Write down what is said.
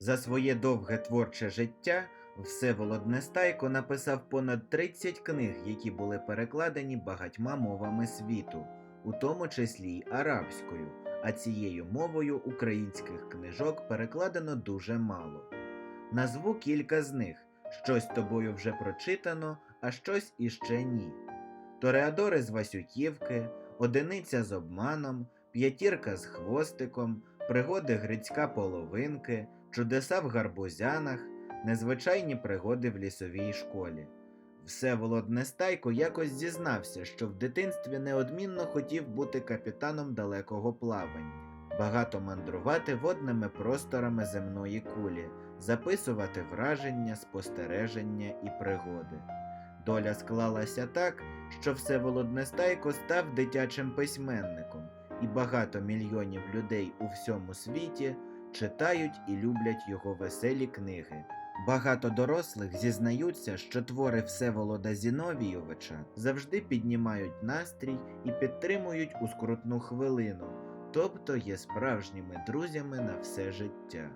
За своє довге творче життя Всеволод Нестайко написав понад 30 книг, які були перекладені багатьма мовами світу, у тому числі й арабською, а цією мовою українських книжок перекладено дуже мало. Назву кілька з них. Щось тобою вже прочитано, а щось іще ні. Тореадори з Васюківки, Одиниця з обманом, П'ятірка з хвостиком, Пригоди Грицька половинки, Чудеса в гарбузянах, Незвичайні пригоди в лісовій школі. Всеволод Нестайко якось зізнався, що в дитинстві неодмінно хотів бути капітаном далекого плавання, багато мандрувати водними просторами земної кулі, записувати враження, спостереження і пригоди. Доля склалася так, що Всеволод Нестайко став дитячим письменником, і багато мільйонів людей у всьому світі читають і люблять його веселі книги. Багато дорослих зізнаються, що твори Всеволода Зіновійовича завжди піднімають настрій і підтримують у скрутну хвилину, тобто є справжніми друзями на все життя.